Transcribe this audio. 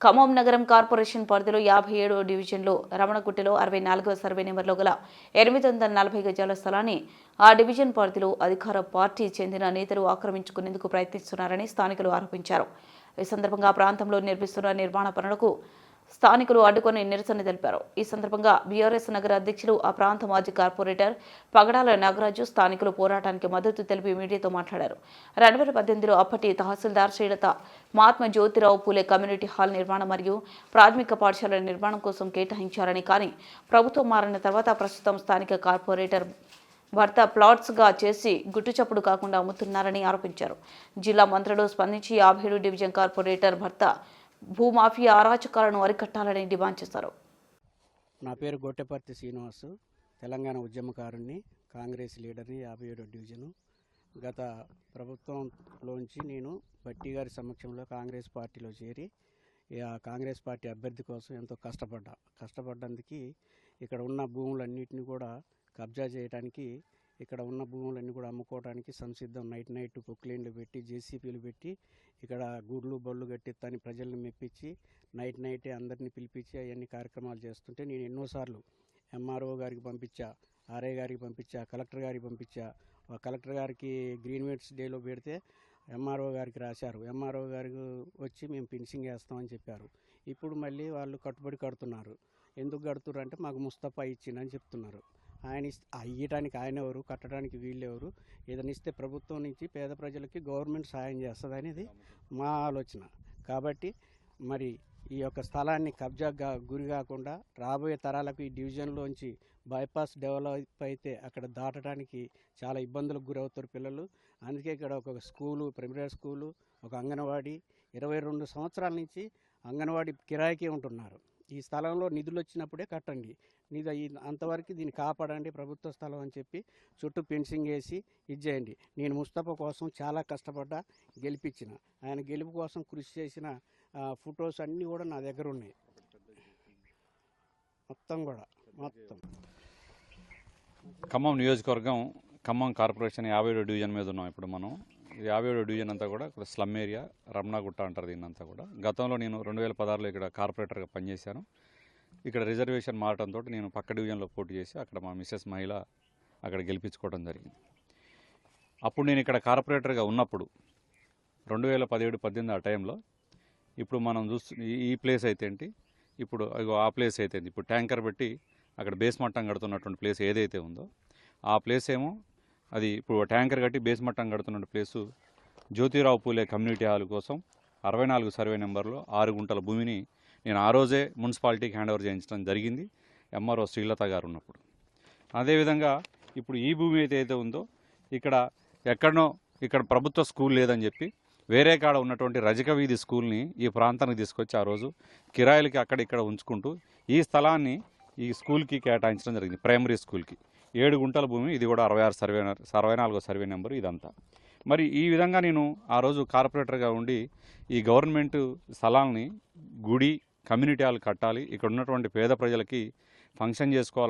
ఖమ్మం నగరం కార్పొరేషన్ పరిధిలో యాభై ఏడవ డివిజన్లో రమణగుట్టలో అరవై నాలుగవ సర్వే నెంబర్లో గల ఎనిమిది వందల నలభై గజాల స్థలాన్ని ఆ డివిజన్ పరిధిలో అధికార పార్టీ చెందిన నేతలు ఆక్రమించుకునేందుకు ప్రయత్నిస్తున్నారని స్థానికులు ఆరోపించారు. ఈ సందర్భంగా ఆ ప్రాంతంలో నిర్మిస్తున్న నిర్మాణ పనులకు స్థానికులు అడ్డుకొని నిరసన తెలిపారు. ఈ సందర్భంగా బీఆర్ఎస్ నగర అధ్యక్షులు ఆ ప్రాంత మాజీ కార్పొరేటర్ పగడాల నాగరాజు స్థానికులు పోరాటానికి మద్దతు తెలిపి మీడియాతో మాట్లాడారు. రెండు వేల పద్దెనిమిదిలో అప్పటి తహసీల్దార్ శ్రీలత మహాత్మా జ్యోతిరావు పూలే కమ్యూనిటీ హాల్ నిర్మాణం మరియు ప్రాథమిక పాఠశాల నిర్మాణం కోసం కేటాయించారని కానీ ప్రభుత్వం మారిన తర్వాత ప్రస్తుతం స్థానిక కార్పొరేటర్ భర్త ప్లాట్స్గా చేసి గుట్టుచప్పుడు కాకుండా అమ్ముతున్నారని ఆరోపించారు. జిల్లా మంత్రులు స్పందించి యాభై డివిజన్ కార్పొరేటర్ భర్త భూమాఫియా అరాచకాలను అరికట్టాలని డిమాండ్ చేశారు నా పేరు గొట్టెపర్తి శ్రీనివాసు. తెలంగాణ ఉద్యమకారుణ్ణి కాంగ్రెస్ లీడర్ని యాభై ఏడో డివిజను. గత ప్రభుత్వంలోంచి నేను భట్టి గారి సమక్షంలో కాంగ్రెస్ పార్టీలో చేరి కాంగ్రెస్ పార్టీ అభ్యర్థి కోసం ఎంతో కష్టపడ్డా. కష్టపడ్డందుకు ఇక్కడ ఉన్న భూములన్నింటినీ కూడా కబ్జా చేయడానికి ఇక్కడ ఉన్న భూములన్నీ కూడా అమ్ముకోవడానికి సంసిద్ధం. నైట్ నైట్ పొక్లైన్లు పెట్టి జేసీపీలు పెట్టి ఇక్కడ గుడ్లు బళ్ళు కట్టిత్తని ప్రజల్ని మెప్పించి నైట్ నైటే అందరిని పిలిపించి అవన్నీ కార్యక్రమాలు చేస్తుంటే నేను ఎన్నోసార్లు ఎంఆర్ఓ గారికి పంపించా ఆర్ఐ గారికి పంపించా కలెక్టర్ గారికి పంపించా. కలెక్టర్ గారికి గ్రీన్వేట్స్ డేలో పెడితే ఎంఆర్ఓ గారికి రాశారు. ఎంఆర్ఓ గారికి వచ్చి మేము ఫినిషింగ్ వేస్తామని చెప్పారు. ఇప్పుడు మళ్ళీ వాళ్ళు కట్టుబడి కడుతున్నారు. ఎందుకు కడుతున్నారు అంటే మాకు ముస్తఫా ఇచ్చిందని చెప్తున్నారు. ఆయన ఇస్- ఆయన ఎవరు కట్టడానికి వీళ్ళెవరు ఏదైనా ఇస్తే ప్రభుత్వం నుంచి పేద ప్రజలకి గవర్నమెంట్ సాయం చేస్తుంది అనేది మా ఆలోచన. కాబట్టి మరి ఈ యొక్క స్థలాన్ని కబ్జాగా గురి కాకుండా రాబోయే తరాలకు ఈ డివిజన్లోంచి బైపాస్ డెవలప్ అయితే అక్కడ దాటడానికి చాలా ఇబ్బందులకు గురవుతారు పిల్లలు. అందుకే ఇక్కడ ఒక స్కూలు ప్రైమరీ స్కూలు ఒక అంగన్వాడీ ఇరవై రెండు సంవత్సరాల నుంచి అంగన్వాడీ కిరాయికే ఉంటున్నారు. ఈ స్థలంలో నిధులు వచ్చినప్పుడే కట్టండి. నిధు అంతవరకు దీన్ని కాపాడండి ప్రభుత్వ స్థలం అని చెప్పి చుట్టూ ఫెన్సింగ్ వేసి ఇది చేయండి. నేను ముస్తఫా కోసం చాలా కష్టపడ్డా గెలిపించిన ఆయన గెలుపు కోసం కృషి చేసిన ఫొటోస్ అన్నీ కూడా నా దగ్గర ఉన్నాయి. మొత్తం కూడా మొత్తం. ఖమ్మం నియోజకవర్గం ఖమ్మం కార్పొరేషన్ యాభై డివిజన్ మీద ఉన్నాం ఇప్పుడు మనం. యాభై డివిజన్ అంతా కూడా ఇక్కడ స్లమ్ ఏరియా రమణాగుట్ట అంటారు దీన్ని అంతా కూడా. గతంలో నేను రెండు వేల పదహారులో ఇక్కడ కార్పొరేటర్గా పనిచేశాను. ఇక్కడ రిజర్వేషన్ మారటంతో నేను పక్క డివిజన్లో పోటీ చేసి అక్కడ మా మిస్సెస్ మహిళ అక్కడ గెలిపించుకోవడం జరిగింది. అప్పుడు నేను ఇక్కడ కార్పొరేటర్గా ఉన్నప్పుడు రెండు వేల పదిహేడు పద్దెనిమిది ఆ టైంలో ఇప్పుడు మనం చూస్తు ఈ- ఈ ప్లేస్ అయితే ఏంటి? ఇప్పుడు అగో ఆ ప్లేస్ అయితే ఇప్పుడు ట్యాంకర్ పెట్టి అక్కడ బేస్ మట్టం కడుతున్నటువంటి ప్లేస్ ఏదైతే ఉందో ఆ ప్లేస్ ఏమో అది ఇప్పుడు ట్యాంకర్ కట్టి బేస్ మట్టం కడుతున్న place. Jyotirao Phule community hall కోసం అరవై నాలుగు సర్వే నెంబర్లో ఆరు గుంటల భూమిని నేను ఆ రోజే మున్సిపాలిటీకి హ్యాండ్ ఓవర్ చేయించడం జరిగింది. ఎంఆర్ఓ శ్రీలత గారు ఉన్నప్పుడు. అదేవిధంగా ఇప్పుడు ఈ భూమి అయితే అయితే ఉందో ఇక్కడ ఎక్కడనో ఇక్కడ ప్రభుత్వ స్కూల్ లేదని చెప్పి వేరే కాడ ఉన్నటువంటి రజక వీధి స్కూల్ని ఈ ప్రాంతానికి తీసుకొచ్చి ఆ రోజు కిరాయిలకి అక్కడ ఇక్కడ ఉంచుకుంటూ ఈ స్థలాన్ని ఈ స్కూల్కి కేటాయించడం జరిగింది ప్రైమరీ స్కూల్కి. ఏడు గుంటల భూమి ఇది కూడా అరవై ఆరు సర్వే అరవై నాలుగో సర్వే నెంబరు ఇదంతా. మరి ఈ విధంగా నేను ఆ రోజు కార్పొరేటర్గా ఉండి ఈ గవర్నమెంట్ స్థలాల్ని గుడి కమ్యూనిటీ హాల్ కట్టాలి ఇక్కడ ఉన్నటువంటి పేద ప్రజలకి ఫంక్షన్ చేసుకోవాలి